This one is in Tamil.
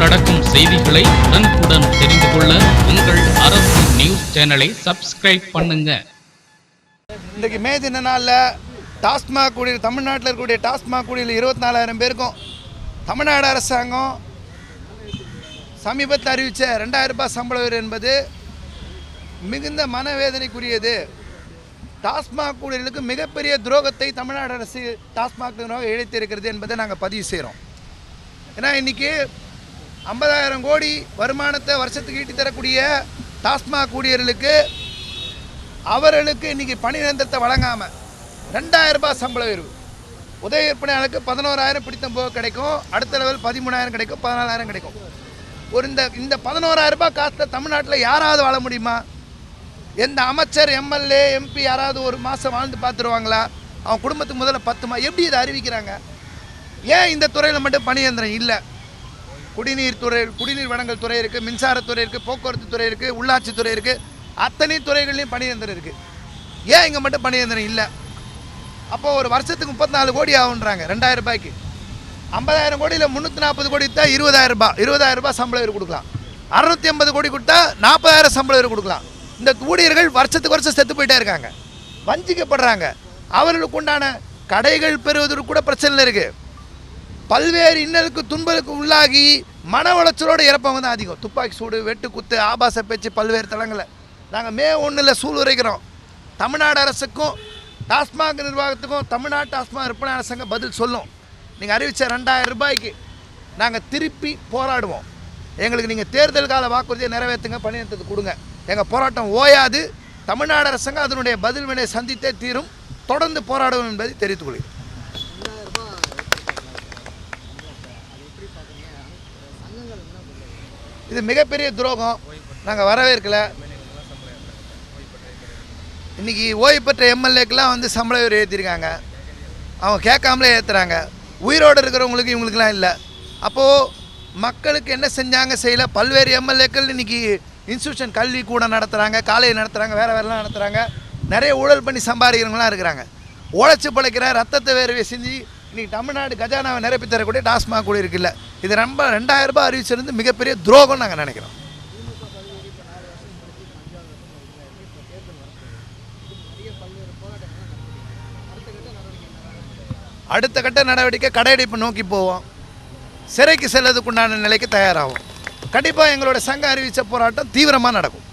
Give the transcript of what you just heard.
நடக்கும் செய்திகளை உடனுக்குடன் தெரிந்து கொள்ள உங்கள் அரசு நியூஸ் சேனலை சப்ஸ்கிரைப் பண்ணுங்க. இன்றைக்கு மே தின நாளில் டாஸ்மாக் குடியில் தமிழ்நாட்டில் இருக்கக்கூடிய டாஸ்மாக் குடியில் இருபத்தி நாலாயிரம் பேருக்கும் தமிழ்நாடு அரசாங்கம் சமீபத்தில் அறிவித்த ரெண்டாயிரம் ரூபாய் சம்பள உயர்வு என்பது மிகுந்த மனவேதனைக்குரியது. டாஸ்மாக் ஊழியர்களுக்கு மிகப்பெரிய துரோகத்தை தமிழ்நாடு அரசு டாஸ்மாக் இழைத்திருக்கிறது என்பதை நாங்கள் பதிவு செய்கிறோம். ஏன்னா இன்றைக்கி ஐம்பதாயிரம் கோடி வருமானத்தை வருஷத்துக்கு ஈட்டி தரக்கூடிய டாஸ்மாக் ஊழியர்களுக்கு அவர்களுக்கு இன்றைக்கி பணி நிரந்தரத்தை வழங்காமல் ரெண்டாயிரம் ரூபாய் சம்பள உயர்வு. உதவி விற்பனையாளருக்கு பதினோராயிரம் பிடித்த போக கிடைக்கும். அடுத்த லெவல் பதிமூணாயிரம் கிடைக்கும் பதினாலாயிரம் கிடைக்கும். ஒரு இந்த இந்த பதினோராயிரம் ரூபாய் காசில் தமிழ்நாட்டில் யாராவது வாழ முடியுமா? எந்த அமைச்சர் எம்எல்ஏ எம்பி யாராவது ஒரு மாதம் வாழ்ந்து பார்த்துருவாங்களா? அவன் குடும்பத்துக்கு முதல்ல பத்து மா எப்படி இதை அறிவிக்கிறாங்க? ஏன் இந்த துறையில் மட்டும் பணியந்திரம் இல்லை? குடிநீர் துறை குடிநீர் வழங்கல் துறை இருக்குது மின்சாரத்துறை இருக்குது போக்குவரத்து துறை இருக்குது உள்ளாட்சித்துறை இருக்குது அத்தனை துறைகள்லையும் பணியந்திரம் இருக்குது ஏன் இங்கே மட்டும் பணியந்திரம் இல்லை? அப்போ ஒரு வருஷத்துக்கு முப்பத்தி நாலு கோடி ஆகுன்றாங்க ரெண்டாயிரம் ரூபாய்க்கு. ஐம்பதாயிரம் கோடியில் முந்நூற்றி நாற்பது கோடி தான் இருபதாயிரம் ரூபாய் இருபதாயிரம் ரூபாய் சம்பளம் இவர் கொடுக்கலாம். அறுநூத்தி ஐம்பது கோடி கொடுத்தா நாற்பதாயிரம் சம்பளம் இவர் கொடுக்கலாம். இந்த ஊழியர்கள் வருஷத்துக்கு வருஷம் செத்து போயிட்டே இருக்காங்க. வஞ்சிக்கப்படுறாங்க. அவர்களுக்கு உண்டான கடைகள் பெறுவதற்கு கூட பிரச்சனை இருக்குது பல்வேறு இன்னலுக்கு துன்பலுக்கு உள்ளாகி மன உளைச்சலோட இறப்பவங்க தான் அதிகம். துப்பாக்கி சூடு வெட்டு குத்து ஆபாச பேச்சு பல்வேறு தளங்களில். நாங்கள் மே ஒன்றில் சூழ் உரைக்கிறோம். தமிழ்நாடு அரசுக்கும் டாஸ்மாக் நிர்வாகத்துக்கும் தமிழ்நாடு டாஸ்மாக் விற்பனை அரசாங்கம் பதில் சொல்லும். நீங்கள் அறிவித்த ரெண்டாயிரம் ரூபாய்க்கு நாங்கள் திருப்பி போராடுவோம். எங்களுக்கு நீங்கள் தேர்தல் கால வாக்குறுதியை நிறைவேற்றுங்க பணியிடத்துக்கு கொடுங்க. எங்கள் போராட்டம் ஓயாது. தமிழ்நாடு அரசாங்கம் அதனுடைய பதில் வினை சந்தித்தே தீரும். தொடர்ந்து போராடுவோம் என்பதை தெரிவித்துக் கொள்கிறேன். இது மிகப்பெரிய துரோகம். நாங்கள் வரவேற்கல இன்றைக்கி ஓய்வு பெற்ற எம்எல்ஏக்கெலாம் வந்து சம்பள உயர்வு ஏற்றிருக்காங்க அவங்க கேட்காமலே ஏற்றுறாங்க உயிரோடு இருக்கிறவங்களுக்கு இவங்களுக்குலாம் இல்லை. அப்போது மக்களுக்கு என்ன செஞ்சாங்க செய்யல? பல்வேறு எம்எல்ஏக்கள் இன்றைக்கி இன்ஸ்டியூஷன் கல்வி கூட நடத்துகிறாங்க காலேஜ் நடத்துகிறாங்க வேறு வேறெல்லாம் நடத்துகிறாங்க நிறைய ஊழல் பண்ணி சம்பாதிக்கிறவங்களாம் இருக்கிறாங்க. உழைச்சி பிழைக்கிற ரத்தத்தை வேர்வை செஞ்சு இன்னைக்கு தமிழ்நாடு கஜானாவை நிரப்பி தரக்கூடிய டாஸ்மாக் கூட இருக்குல்ல. இது ரொம்ப ரெண்டாயிரம் ரூபாய் அறிவிச்சிருந்து மிகப்பெரிய துரோகம் நாங்கள் நினைக்கிறோம். அடுத்த கட்ட நடவடிக்கை கடையடைப்பு நோக்கி போவோம். சிறைக்கு செல்லதுக்குண்டான நிலைக்கு தயாராகும் கண்டிப்பாக எங்களோட சங்கம் அறிவித்த போராட்டம் தீவிரமாக நடக்கும்.